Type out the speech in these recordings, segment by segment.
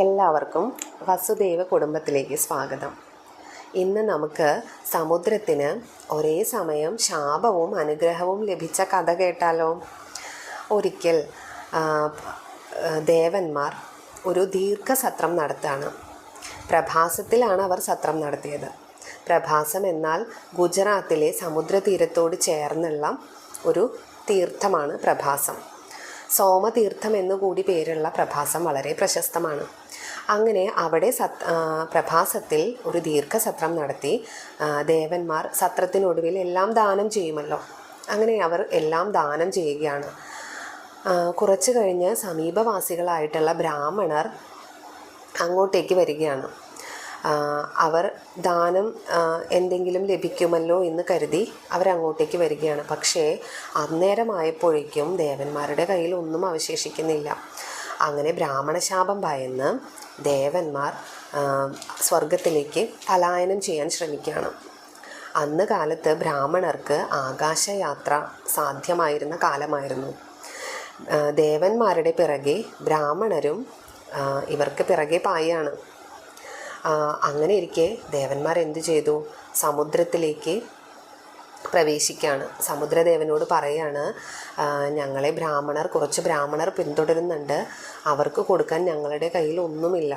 എല്ലാവർക്കും വസുദേവ കുടുംബത്തിലേക്ക് സ്വാഗതം. ഇന്ന് നമുക്ക് സമുദ്രത്തിന് ഒരേ സമയം ശാപവും അനുഗ്രഹവും ലഭിച്ച കഥ കേട്ടാലോ? ഒരിക്കൽ ദേവന്മാർ ഒരു ദീർഘസത്രം നടത്താണ്. പ്രഭാസത്തിലാണ് അവർ സത്രം നടത്തിയത്. പ്രഭാസം എന്നാൽ ഗുജറാത്തിലെ സമുദ്രതീരത്തോട് ചേർന്നുള്ള ഒരു തീർത്ഥമാണ് പ്രഭാസം. സോമതീർത്ഥം എന്നുകൂടി പേരുള്ള പ്രഭാസം വളരെ പ്രശസ്തമാണ്. അങ്ങനെ അവിടെ സത് പ്രഭാസത്തിൽ ഒരു ദീർഘസത്രം നടത്തി ദേവന്മാർ സത്രത്തിനൊടുവിൽ എല്ലാം ദാനം ചെയ്യുമല്ലോ. അങ്ങനെ അവർ എല്ലാം ദാനം ചെയ്യുകയാണ്. കുറച്ച് കഴിഞ്ഞ് സമീപവാസികളായിട്ടുള്ള ബ്രാഹ്മണർ അങ്ങോട്ടേക്ക് വരികയാണ്. അവർ ദാനം എന്തെങ്കിലും ലഭിക്കുമല്ലോ എന്ന് കരുതി അവരങ്ങോട്ടേക്ക് വരികയാണ്. പക്ഷേ അന്നേരമായപ്പോഴേക്കും ദേവന്മാരുടെ കയ്യിൽ ഒന്നും അവശേഷിക്കുന്നില്ല. അങ്ങനെ ബ്രാഹ്മണശാപം ഭയന്ന് ദേവന്മാർ സ്വർഗത്തിലേക്ക് പലായനം ചെയ്യാൻ ശ്രമിക്കുകയാണ്. അന്ന് കാലത്ത് ബ്രാഹ്മണർക്ക് ആകാശയാത്ര സാധ്യമായിരുന്ന കാലമായിരുന്നു. ദേവന്മാരുടെ പിറകെ ബ്രാഹ്മണരും ഇവർക്ക് പിറകെ പായാണ്. അങ്ങനെ ഇരിക്കെ ദേവന്മാർ എന്തു ചെയ്തു? സമുദ്രത്തിലേക്ക് പ്രവേശിക്കുകയാണ് സമുദ്രദേവനോട് പറയാണ് ഞങ്ങളെ ബ്രാഹ്മണർ കുറച്ച് ബ്രാഹ്മണർ പിന്തുടരുന്നുണ്ട്. അവർക്ക് കൊടുക്കാൻ ഞങ്ങളുടെ കയ്യിൽ ഒന്നുമില്ല.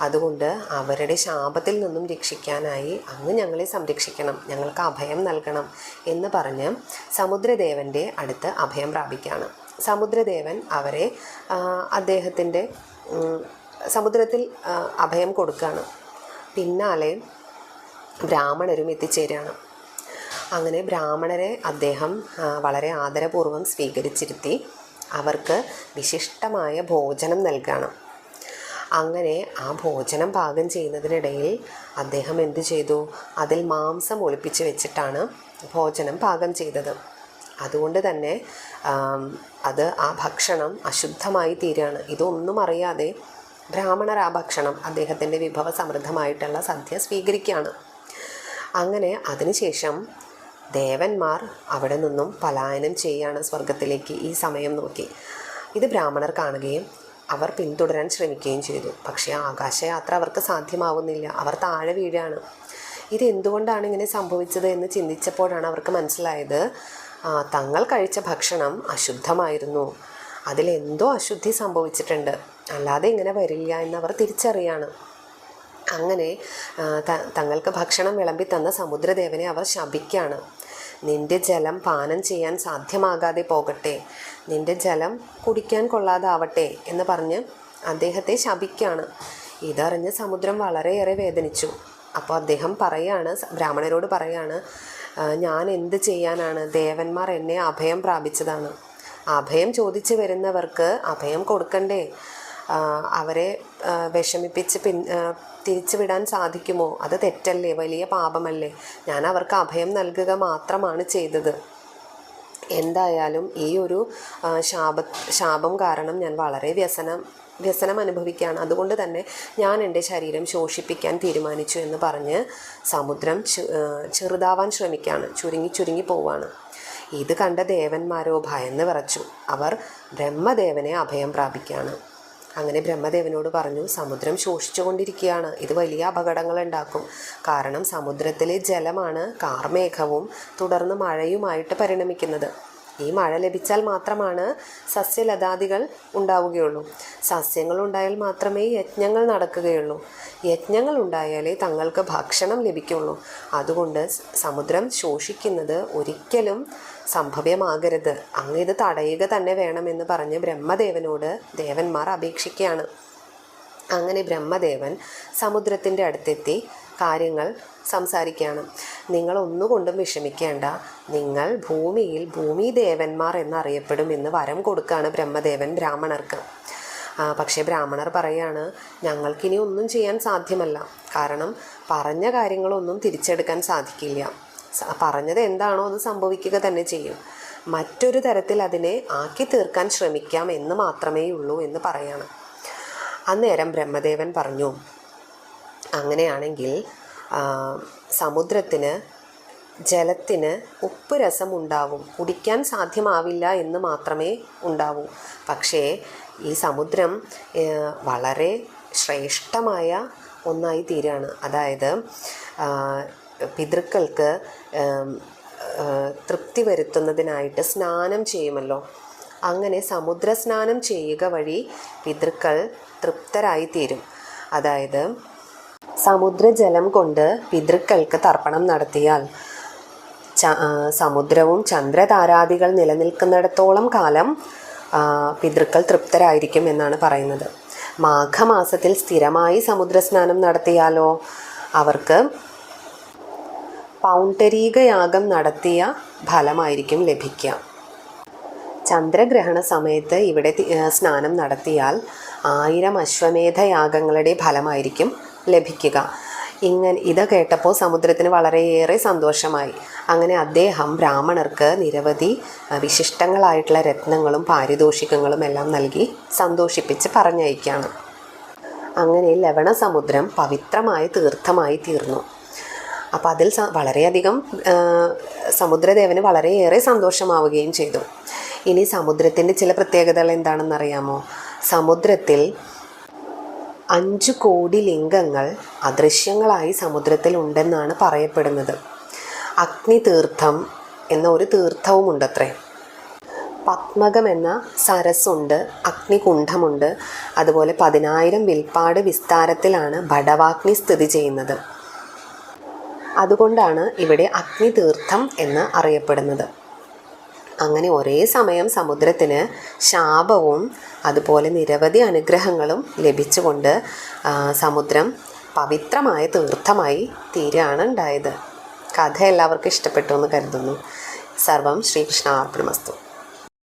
അതുകൊണ്ട് അവരുടെ ശാപത്തിൽ നിന്നും രക്ഷിക്കാനായി അങ്ങ് ഞങ്ങളെ സംരക്ഷിക്കണം. ഞങ്ങൾക്ക് അഭയം നൽകണം എന്ന് പറഞ്ഞ് സമുദ്രദേവന്റെ അടുത്ത് അഭയം പ്രാപിക്കുകയാണ് സമുദ്രദേവൻ അവരെ അദ്ദേഹത്തിന്റെ സമുദ്രത്തിൽ അഭയം കൊടുക്കുകയാണ് പിന്നാലെ ബ്രാഹ്മണരും എത്തിച്ചേരുകയാണ് അങ്ങനെ ബ്രാഹ്മണരെ അദ്ദേഹം വളരെ ആദരപൂർവം സ്വീകരിച്ചിരുത്തി അവർക്ക് വിശിഷ്ടമായ ഭോജനം നൽകുകയാണ് അങ്ങനെ ആ ഭോജനം പാകം ചെയ്യുന്നതിനിടയിൽ അദ്ദേഹം എന്തു ചെയ്തു? അതിൽ മാംസം ഒളിപ്പിച്ച് വെച്ചിട്ടാണ് ഭോജനം പാകം ചെയ്തത്. അതുകൊണ്ട് തന്നെ അത് ആ ഭക്ഷണം അശുദ്ധമായി തീരുകയാണ് ഇതൊന്നും അറിയാതെ ബ്രാഹ്മണർ ആ ഭക്ഷണം അദ്ദേഹത്തിന്റെ വിഭവ സമൃദ്ധമായിട്ടുള്ള സദ്യ സ്വീകരിക്കുകയാണ്. അങ്ങനെ അതിനുശേഷം ദേവന്മാർ അവിടെ നിന്നും പലായനം ചെയ്യാണ് സ്വർഗത്തിലേക്ക് ഈ സമയം നോക്കി. ഇത് ബ്രാഹ്മണർ കാണുകയും അവർ പിന്തുടരാൻ ശ്രമിക്കുകയും ചെയ്തു. പക്ഷേ ആകാശയാത്ര അവർക്ക് സാധ്യമാവുന്നില്ല. അവർ താഴെ വീഴാണ്. ഇത് എന്തുകൊണ്ടാണ് ഇങ്ങനെ സംഭവിച്ചത് എന്ന് ചിന്തിച്ചപ്പോഴാണ് അവർക്ക് മനസ്സിലായത് തങ്ങൾ കഴിച്ച ഭക്ഷണം അശുദ്ധമായിരുന്നു. അതിലെന്തോ അശുദ്ധി സംഭവിച്ചിട്ടുണ്ട്. അല്ലാതെ ഇങ്ങനെ വരില്ല എന്നവർ തിരിച്ചറിയാണ്. അങ്ങനെ തങ്ങൾക്ക് ഭക്ഷണം വിളമ്പി തന്ന സമുദ്രദേവനെ അവർ ശപിക്കുകയാണ് നിന്റെ ജലം പാനം ചെയ്യാൻ സാധ്യമാകാതെ പോകട്ടെ. നിന്റെ ജലം കുടിക്കാൻ കൊള്ളാതാവട്ടെ എന്ന് പറഞ്ഞ് അദ്ദേഹത്തെ ശപിക്കുകയാണ് ഇതറിഞ്ഞ് സമുദ്രം വളരെയേറെ വേദനിച്ചു. അപ്പോൾ അദ്ദേഹം പറയാണ് ബ്രാഹ്മണരോട് പറയാണ് ഞാൻ എന്ത് ചെയ്യാനാണ്? ദേവന്മാർ എന്നെ അഭയം പ്രാപിച്ചതാണ്. അഭയം ചോദിച്ചു വരുന്നവർക്ക് അഭയം കൊടുക്കണ്ടേ? അവരെ വിഷമിപ്പിച്ച് പിൻ തിരിച്ചുവിടാൻ തിരിച്ചു വിടാൻ സാധിക്കുമോ? അത് തെറ്റല്ലേ? വലിയ പാപമല്ലേ? ഞാൻ അവർക്ക് അഭയം നൽകുക മാത്രമാണ് ചെയ്തത്. എന്തായാലും ഈ ഒരു ശാപ ശാപം കാരണം ഞാൻ വളരെ വ്യസനം വ്യസനം അനുഭവിക്കുകയാണ്. അതുകൊണ്ട് തന്നെ ഞാൻ എന്റെ ശരീരം ശോഷിപ്പിക്കാൻ തീരുമാനിച്ചു എന്ന് പറഞ്ഞ് സമുദ്രം ചെറുതാവാൻ ശ്രമിക്കുകയാണ്. ചുരുങ്ങി ചുരുങ്ങി പോവാണ് ഇത് കണ്ട ദേവന്മാരോ ഭയന്ന് വിറച്ചു. അവർ ബ്രഹ്മദേവനെ അഭയം പ്രാപിക്കുകയാണ്. അങ്ങനെ ബ്രഹ്മദേവനോട് പറഞ്ഞു സമുദ്രം ശോഷിച്ചുകൊണ്ടിരിക്കുകയാണ്. ഇത് വലിയ അപകടങ്ങൾ ഉണ്ടാക്കും. കാരണം സമുദ്രത്തിലെ ജലമാണ് കാർമേഘവും തുടർന്ന് മഴയുമായിട്ട് പരിണമിക്കുന്നത്. ഈ മഴ ലഭിച്ചാൽ മാത്രമാണ് സസ്യലതാദികൾ ഉണ്ടാവുകയുള്ളൂ. സസ്യങ്ങൾ ഉണ്ടായാൽ മാത്രമേ യജ്ഞങ്ങൾ നടക്കുകയുള്ളൂ. യജ്ഞങ്ങൾ ഉണ്ടായാലേ തങ്ങൾക്ക് ഭക്ഷണം ലഭിക്കുള്ളൂ. അതുകൊണ്ട് സമുദ്രം ശോഷിക്കുന്നത് ഒരിക്കലും സംഭവ്യമാകരുത്. അങ്ങ് ഇത് തടയുക തന്നെ വേണമെന്ന് പറഞ്ഞ് ബ്രഹ്മദേവനോട് ദേവന്മാർ അപേക്ഷിക്കുകയാണ്. അങ്ങനെ ബ്രഹ്മദേവൻ സമുദ്രത്തിന്റെ അടുത്തെത്തി കാര്യങ്ങൾ സംസാരിക്കുകയാണ്. നിങ്ങൾ ഒന്നുകൊണ്ടും വിഷമിക്കേണ്ട. നിങ്ങൾ ഭൂമിയിൽ ഭൂമി ദേവന്മാർ എന്നറിയപ്പെടും എന്ന് വരം കൊടുക്കുകയാണ് ബ്രഹ്മദേവൻ ബ്രാഹ്മണർക്ക്. പക്ഷേ ബ്രാഹ്മണർ പറയാണ് ഞങ്ങൾക്കിനി ഒന്നും ചെയ്യാൻ സാധ്യമല്ല. കാരണം പറഞ്ഞ കാര്യങ്ങളൊന്നും തിരിച്ചെടുക്കാൻ സാധിക്കില്ല. പറഞ്ഞത് എന്താണോ അത് സംഭവിക്കുക തന്നെ ചെയ്യും. മറ്റൊരു തരത്തിൽ അതിനെ ആക്കി തീർക്കാൻ ശ്രമിക്കാം എന്ന് മാത്രമേ ഉള്ളൂ എന്ന് പറയാണ്. അന്നേരം ബ്രഹ്മദേവൻ പറഞ്ഞു അങ്ങനെയാണെങ്കിൽ സമുദ്രത്തിന് ജലത്തിന് ഉപ്പ് രസം ഉണ്ടാവും കുടിക്കാൻ സാധ്യമാവില്ല എന്ന് മാത്രമേ ഉണ്ടാവൂ. പക്ഷേ ഈ സമുദ്രം വളരെ ശ്രേഷ്ഠമായ ഒന്നായി തീരുകയാണ് അതായത് പിതൃക്കൾക്ക് തൃപ്തി വരുത്തുന്നതിനായിട്ട് സ്നാനം ചെയ്യുമല്ലോ. അങ്ങനെ സമുദ്ര സ്നാനം ചെയ്യുക വഴി പിതൃക്കൾ തൃപ്തരായി തീരും. അതായത് സമുദ്രജലം കൊണ്ട് പിതൃക്കൾക്ക് തർപ്പണം നടത്തിയാൽ സമുദ്രവും ചന്ദ്രതാരാദികൾ നിലനിൽക്കുന്നിടത്തോളം കാലം പിതൃക്കൾ തൃപ്തരായിരിക്കും എന്നാണ് പറയുന്നത്. മാഘമാസത്തിൽ സ്ഥിരമായി സമുദ്രസ്നാനം നടത്തിയാലോ? അവർക്ക് പൗണ്ടരീകയാഗം നടത്തിയ ഫലമായിരിക്കും ലഭിക്കുക. ചന്ദ്രഗ്രഹണ സമയത്ത് ഇവിടെ സ്നാനം നടത്തിയാൽ ആയിരം അശ്വമേധയാഗങ്ങളുടെ ഫലമായിരിക്കും ലഭിക്കുക. ഇങ്ങനെ ഇത് കേട്ടപ്പോൾ സമുദ്രത്തിന് വളരെയേറെ സന്തോഷമായി. അങ്ങനെ അദ്ദേഹം ബ്രാഹ്മണർക്ക് നിരവധി വിശിഷ്ടങ്ങളായിട്ടുള്ള രത്നങ്ങളും പാരിതോഷികങ്ങളും എല്ലാം നൽകി സന്തോഷിപ്പിച്ച് പറഞ്ഞയക്കുകയാണ് അങ്ങനെ ലവണസമുദ്രം പവിത്രമായ തീർത്ഥമായി തീർന്നു. അപ്പം അതിൽ വളരെയധികം സമുദ്രദേവന് വളരെയേറെ സന്തോഷമാവുകയും ചെയ്തു. ഇനി സമുദ്രത്തിന്റെ ചില പ്രത്യേകതകൾ എന്താണെന്നറിയാമോ? സമുദ്രത്തിൽ അഞ്ചു കോടി ലിംഗങ്ങൾ അദൃശ്യങ്ങളായി സമുദ്രത്തിൽ ഉണ്ടെന്നാണ് പറയപ്പെടുന്നത്. അഗ്നി തീർത്ഥം എന്ന ഒരു തീർത്ഥവുമുണ്ടത്രേ. പത്മകം എന്ന സരസ്സുണ്ട് അഗ്നികുണ്ഠമുണ്ട്. അതുപോലെ പതിനായിരം വിൽപ്പാട് വിസ്താരത്തിലാണ് ഭടവാഗ്നി സ്ഥിതി ചെയ്യുന്നത്. അതുകൊണ്ടാണ് ഇവിടെ അഗ്നിതീർത്ഥം എന്ന് അറിയപ്പെടുന്നത്. അങ്ങനെ ഒരേ സമയം സമുദ്രത്തിന് ശാപവും അതുപോലെ നിരവധി അനുഗ്രഹങ്ങളും ലഭിച്ചുകൊണ്ട് സമുദ്രം പവിത്രമായ തീർത്ഥമായി തീരാണ് ഉണ്ടായത്. കഥ എല്ലാവർക്കും ഇഷ്ടപ്പെട്ടു എന്ന് കരുതുന്നു. സർവം ശ്രീകൃഷ്ണ അർപ്പണമസ്തു